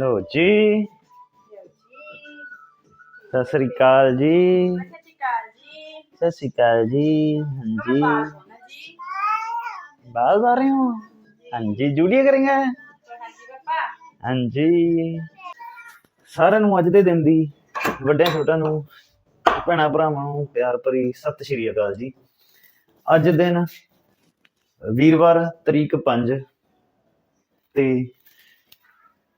ਲੋ ਜੀ। ਸਤਿ ਸ੍ਰੀ ਅਕਾਲ ਜੀ। ਸਤਿ ਸ੍ਰੀ ਅਕਾਲ ਜੀ, ਹਾਂਜੀ। ਬਾਲ ਬਾਲ ਰਹੇ ਹੋ? ਹਾਂਜੀ, ਜੂਲੀਆ ਕरेंगे ਹਾਂਜੀ। ਸਾਰਿਆਂ ਨੂੰ ਅੱਜ ਦੇ ਦਿਨ ਦੀ ਵੱਡਿਆਂ ਛੋਟਿਆਂ ਨੂੰ, ਭੈਣਾਂ ਭਰਾਵਾਂ ਨੂੰ ਪਿਆਰ ਭਰੀ ਸਤਿ ਸ਼੍ਰੀ ਅਕਾਲ ਜੀ। ਅੱਜ ਦਿਨ ਵੀਰਵਾਰ, ਤਰੀਕ 5 ਤੇ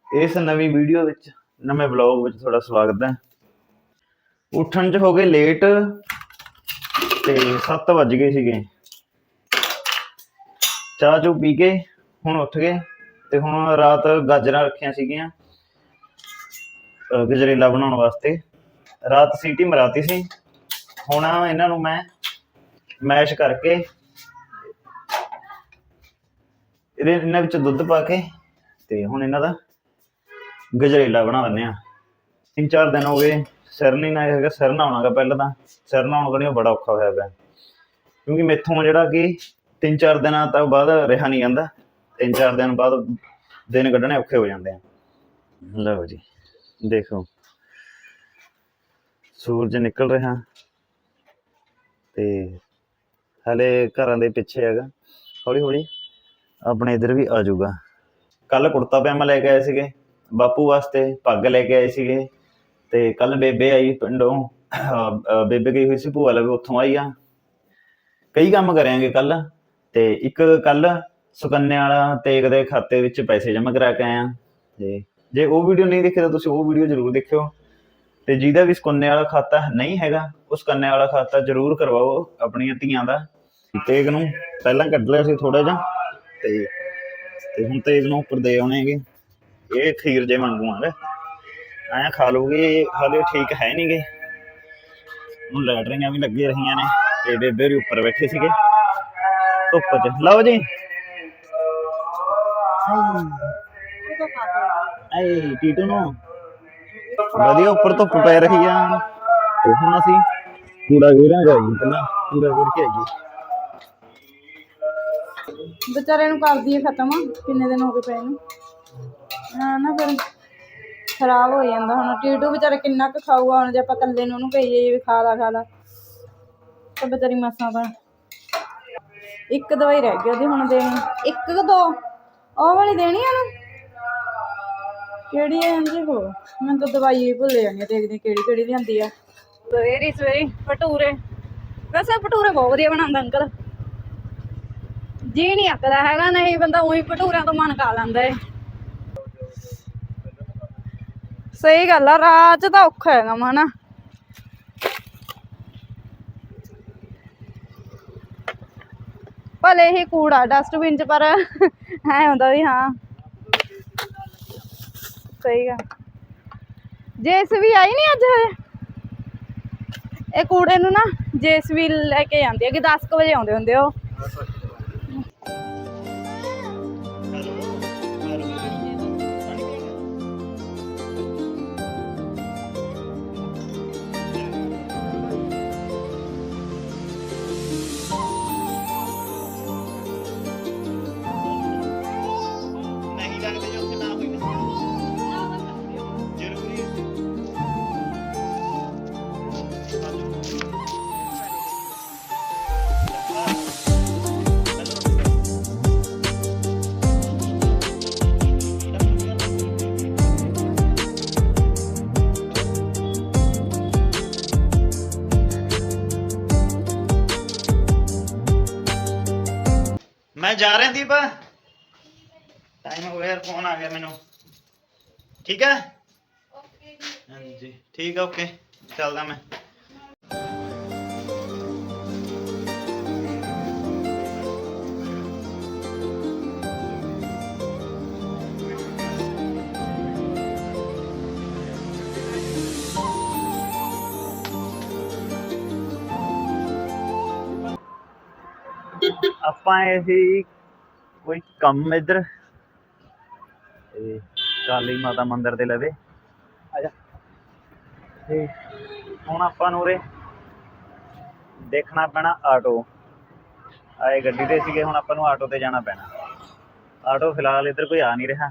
ਇਸ ਨਵੀਂ ਵੀਡੀਓ ਵਿੱਚ, ਨਵੇਂ ਵਲੌਗ ਵਿੱਚ ਤੁਹਾਡਾ ਸਵਾਗਤ ਹੈ। ਉੱਠਣ 'ਚ ਹੋ ਗਏ ਲੇਟ ਤੇ 7 ਵੱਜ ਗਏ ਸੀਗੇ। ਚਾਹ ਚੂ ਪੀ ਕੇ ਹੁਣ ਉੱਠ ਗਏ ਤੇ ਹੁਣ ਰਾਤ ਗਾਜਰਾਂ ਰੱਖੀਆਂ ਸੀਗੀਆਂ ਗਜਰੇਲਾ ਬਣਾਉਣ ਵਾਸਤੇ। ਰਾਤ ਸੀਟੀ ਮਰਾਤੀ ਸੀ। ਹੁਣ ਇਹਨਾਂ ਨੂੰ ਮੈਂ ਮੈਸ਼ ਕਰਕੇ ਇਹਦੇ ਇਹਨਾਂ ਵਿੱਚ ਦੁੱਧ ਪਾ ਕੇ ਤੇ ਹੁਣ ਇਹਨਾਂ ਦਾ ਗਜਰੇਲਾ ਬਣਾ ਲੈਂਦੇ ਆ। ਤਿੰਨ ਚਾਰ ਦਿਨ ਹੋ ਗਏ, ਸਿਰ ਨਹੀਂ ਨਾ ਹੈਗਾ, ਸਿਰ ਨਹਾਉਣਾਗਾ ਪਹਿਲਾਂ ਤਾਂ। ਸਿਰ ਨਹਾਉਣ ਕਣੀ ਬੜਾ ਔਖਾ ਹੋਇਆ ਪਿਆ। ਕਿਉਂਕਿ ਮੈਥੋਂ ਜਿਹੜਾ ਕਿ ਤਿੰਨ ਚਾਰ ਦਿਨਾਂ ਤੋਂ ਬਾਅਦ ਰਿਹਾ ਨਹੀਂ ਜਾਂਦਾ, ਤਿੰਨ ਚਾਰ ਦਿਨ ਬਾਅਦ ਦਿਨ ਕੱਢਣੇ ਔਖੇ ਹੋ ਜਾਂਦੇ ਆ। ਲਓ ਜੀ, ਦੇਖੋ। ਸੂਰਜ ਨਿਕਲ ਰਿਹਾ ਤੇ ਹਲੇ ਘਰਾਂ ਦੇ ਪਿੱਛੇ ਹੈਗਾ। ਹੌਲੀ ਹੌਲੀ ਆਪਣੇ ਇਧਰ ਵੀ ਆ ਜਾਊਗਾ। ਕੱਲ ਕੁੜਤਾ ਪਜਾਮਾ ਲੈ ਕੇ ਆਏ ਸੀਗੇ, ਬਾਪੂ ਵਾਸਤੇ ਪੱਗ ਲੈ ਕੇ ਆਏ ਸੀਗੇ ਤੇ ਕੱਲ ਬੇਬੇ ਆਈ ਪਿੰਡੋਂ ਬੇਬੇ ਗਈ ਹੋਈ ਸੀ, ਭੂਆ ਲਵੇ ਉੱਥੋਂ ਆਈ ਆ। ਕਈ ਕੰਮ ਕਰਾਂਗੇ ਕੱਲ ਤੇ ਇੱਕ ਕੱਲ ਸੁਕੰਨਿਆ ਵਾਲਾ ਤੇਗ ਦੇ ਖਾਤੇ ਵਿੱਚ ਪੈਸੇ ਜਮ੍ਹਾਂ ਕਰਾ ਕੇ ਆਇਆ ਤੇ ਜੇ ਉਹ ਵੀਡੀਓ ਨਹੀਂ ਦੇਖੀ ਤਾਂ ਤੁਸੀਂ ਉਹ ਵੀਡੀਓ ਜ਼ਰੂਰ ਦੇਖਿਓ। ਤੇ ਜਿਹਦਾ ਵੀ ਸੁਕੰਨੇ ਵਾਲਾ ਖਾਤਾ ਨਹੀਂ ਹੈਗਾ ਉਸ ਕੰਨੇ ਵਾਲਾ ਖਾਤਾ ਜ਼ਰੂਰ ਕਰਵਾਓ ਆਪਣੀਆਂ ਧੀਆਂ ਦਾ। ਤੇਗ ਨੂੰ ਪਹਿਲਾਂ ਕੱਢ ਲਿਆ ਸੀ ਥੋੜਾ ਜਿਹਾ। ਤੇ ਤੇ ਹੁਣ ਤੇਗ ਨੂੰ ਉੱਪਰ ਦੇ ਆਉਣੇਗੇ ਇਹ ਖੀਰ ਜੇ ਵਾਂਗੂ ਆਂਗੇ ਐਂ ਖਾ ਲੋਗੇ ਹਾਲੇ ਠੀਕ ਹੈ ਨਹੀਂਗੇ ਹੁਣ ਲੈਟਰਿੰਗਾਂ ਵੀ ਲੱਗੇ ਰਹੀਆਂ ਨੇ ਤੇ ਬੇਬੇ ਵੀ ਉੱਪਰ ਬੈਠੇ ਸੀਗੇ। ਧੁੱਪ 'ਚ। ਲਓ ਜੀ। ਆਏ ਟੀਟੂ ਨੂੰ। ਵਧੀਆ ਉੱਪਰ ਧੁੱਪ ਪੈ ਰਹੀ ਆ। ਤੇ ਹੁਣ ਅਸੀਂ ਕੂੜਾ ਗੇਰਾਂ ਜਾਈਏ ਪਹਿਲਾਂ ਕੂੜਾ ਗੇਰ ਕੇ ਆਈਏ। ਵਿਚਾਰੇ ਨੂੰ ਕਰਦੀ ਹੈ ਖਤਮ ਕਿੰਨੇ ਦਿਨ ਹੋ ਗਏ ਪਏ ਨੂੰ। ਨਾ ਨਾ ਫਿਰ ਖਰਾਬ ਹੋ ਜਾਂਦਾ ਹੁਣ। ਟੀਟੂ ਵਿਚਾਰਾ ਕਿੰਨਾ ਕੁ ਖਾਊਗਾ, ਹੁਣ ਜੇ ਆਪਾਂ ਇਕੱਲੇ ਨੂੰ ਉਹਨੂੰ ਕਹੀਏ ਵੀ ਖਾ ਲਾ ਖਾ ਲਾ। ਤੇ ਵਿਚਾਰੀ ਮਸਾਂ ਤਾਂ ਇੱਕ ਦਵਾਈ ਰਹਿ ਗਈ ਉਹਦੀ ਹੁਣ ਦੇਣੀ। ਇੱਕ ਕਿ ਦੋ? ਉਹ ਵਾਲੀ ਦੇਣੀ ਆ ਨਾ ਕਿਹੜੀ ਹੈ ਹਾਂਜੀ ਹੋ, ਮੈਂ ਤਾਂ ਦਵਾਈ ਹੀ ਭੁੱਲ ਜਾਂਦੀ ਆ ਦੇਖਦੀ ਹਾਂ ਕਿਹੜੀ ਕਿਹੜੀ ਲਿਆਂਦੀ ਆ। ਸਵੇਰੇ ਸਵੇਰੇ ਭਟੂਰੇ। ਵੈਸੇ ਭਟੂਰੇ ਬਹੁਤ ਵਧੀਆ ਬਣਾਉਂਦਾ ਅੰਕਲ। ਜੀ ਨਹੀਂ ਅੱਕਦਾ ਹੈਗਾ, ਨਹੀਂ ਬੰਦਾ ਉਹੀ ਭਟੂਰਿਆਂ ਤੋਂ ਮਨ ਕਾ ਲੈਂਦਾ ਏ। ਸਹੀ ਗੱਲ ਆ, ਰਾਤ ਤਾਂ ਔਖਾ ਹੈਗਾ ਵਾ ਭਲੇ ਹੀ ਕੂੜਾ ਡਸਟਬਿਨ 'ਚ, ਪਰ ਐ ਹੁੰਦਾ ਵੀ ਹਾਂ। ਸਹੀ ਗਾ ਜੇਸਵੀ ਆਈ ਨਹੀਂ ਅੱਜ ਹਜੇ? ਇਹ ਕੂੜੇ ਨੂੰ ਨਾ ਜੇਸਵੀ ਲੈ ਕੇ ਜਾਂਦੀ ਹੈ ਕਿ 10 ਕੁ ਵਜੇ ਆਉਂਦੇ ਹੁੰਦੇ ਉਹ। ਲੱਗਦੇ ਜੋ ਉੱਥੇ ਨਾ ਹੋਈ ਜ਼ਰੂਰੀ ਮੈਂ ਜਾ ਰਿਹਾ ਦੀਪ ਟਾਈਮ ਹੋ ਗਿਆ ਯਾਰ ਫੋਨ ਆ ਗਿਆ ਮੈਨੂੰ। ਠੀਕ ਹੈ? ਓਕੇ ਹਾਂਜੀ, ਠੀਕ ਹੈ ਓਕੇ ਚੱਲਦਾ ਮੈਂ। ਆਪਾਂ ਇਹ ਸੀ ਕੋਈ ਕੰਮ ਇੱਧਰ ਤੇ ਕਾਲੀ ਮਾਤਾ ਮੰਦਿਰ ਦੇ ਲਵੇ। ਆ ਜਾ ਤੇ ਹੁਣ ਆਪਾਂ ਨੂੰ ਉਰੇ ਦੇਖਣਾ ਪੈਣਾ ਆਟੋ। ਆਏ ਗੱਡੀ ਤੇ ਸੀਗੇ ਹੁਣ ਆਪਾਂ ਨੂੰ ਆਟੋ ਤੇ ਜਾਣਾ ਪੈਣਾ। ਆਟੋ ਫਿਲਹਾਲ ਇੱਧਰ ਕੋਈ ਆ ਨਹੀਂ ਰਿਹਾ।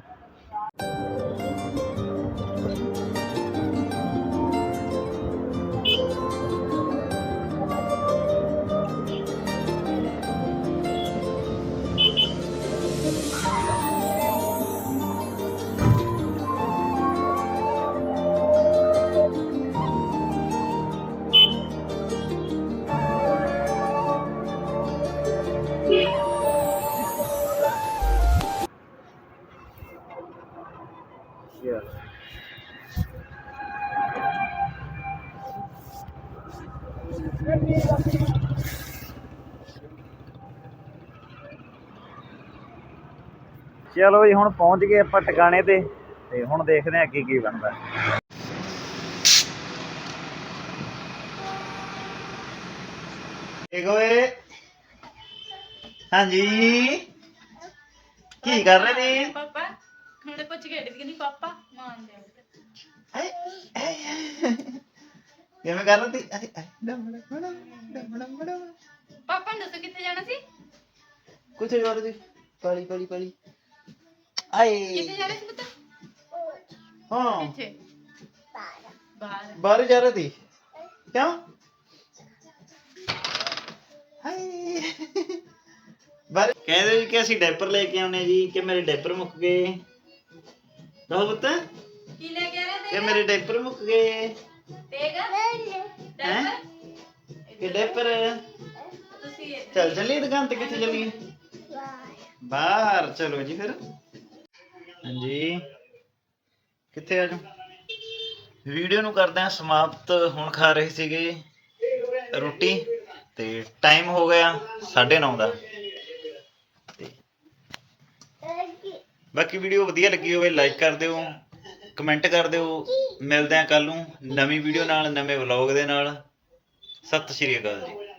ਚਲੋ ਜੀ ਹੁਣ ਪਹੁੰਚ ਗਏ ਆਪਾਂ ਟਿਕਾਣੇ ਤੇ ਤੇ ਹੁਣ ਦੇਖਦੇ ਹਾਂ ਅੱਗੇ ਕੀ ਬਣਦਾ। ਠੀਕ ਓਏ ਹਾਂਜੀ ਕੀ ਕਰ ਰਹੇ ਨੇ ਪਾਪਾ ਹੁਣੇ ਪੁੱਛ ਕੇ ਹਟੀ ਨਹੀਂ ਪਾਪਾ? ਮਾਨ ਦੇ ਕਿਵੇਂ ਕਰ ਰਹੀ? ਸੀ ਡਮ ਡਮ ਡਮ ਡਮ ਡਮ ਪਾਪਾ ਨੂੰ ਦੱਸੋ ਕਿੱਥੇ ਜਾਣਾ ਸੀ? ਕੁਛ ਹੋਰ ਜੀ ਪਾਲੀ ਪਾਲੀ ਪਾਲੀ। ਆਏ। ਕਿੱਥੇ ਜਾਣਾ ਸੀ ਪੁੱਤ? ਹਾਂ। ਕਿੱਥੇ? ਬਾਹਰ। ਬਾਹਰ ਜਾ ਰਹੀ ਸੀ। ਕਿਉਂ? ਹਾਏ। ਬਾਹਰ ਕਹਿੰਦੇ ਜੀ ਕਿ ਅਸੀਂ ਡਾਈਪਰ ਲੈ ਕੇ ਆਉਨੇ ਜੀ ਕਿ ਮੇਰੇ ਡਾਈਪਰ ਮੁੱਕ ਗਏ। ਦੋ ਪੁੱਤ। ਕੀ ਲੈ ਕੇ ਆ ਰਹੇ ਕਿ ਮੇਰੇ ਡਾਈਪਰ ਮੁੱਕ ਗਏ। ਤੇਗ? ਹੈ? ਕਿ ਡਾਈਪਰ ਤੁਸੀਂ ਚੱਲ ਚੱਲੀਏ ਦੁਕਾਨ ਤੇ ਕਿੱਥੇ ਚੱਲੀਏ? ਬਾਹਰ ਚਲੋ ਜੀ ਫਿਰ। ਹਾਂਜੀ। ਕਿੱਥੇ ਆ ਜਾ ਵੀਡੀਓ ਨੂੰ ਕਰਦੇ ਹਾਂ ਸਮਾਪਤ। ਹੁਣ ਖਾ ਰਹੇ ਸੀਗੇ ਰੋਟੀ ਤੇ ਟਾਈਮ ਹੋ ਗਿਆ 9:30 ਦਾ। ਤੇ ਬਾਕੀ ਵੀਡੀਓ ਵਧੀਆ ਲੱਗੀ ਹੋਵੇ ਲਾਈਕ ਕਰ ਦਿਓ। ਕਮੈਂਟ ਕਰ ਦਿਓ। ਮਿਲਦੇ ਹਾਂ ਕੱਲ ਨੂੰ ਨਵੀਂ ਵੀਡੀਓ ਨਾਲ, ਨਵੇਂ ਵਲੌਗ ਦੇ ਨਾਲ। ਸਤਿ ਸ਼੍ਰੀ ਅਕਾਲ ਜੀ।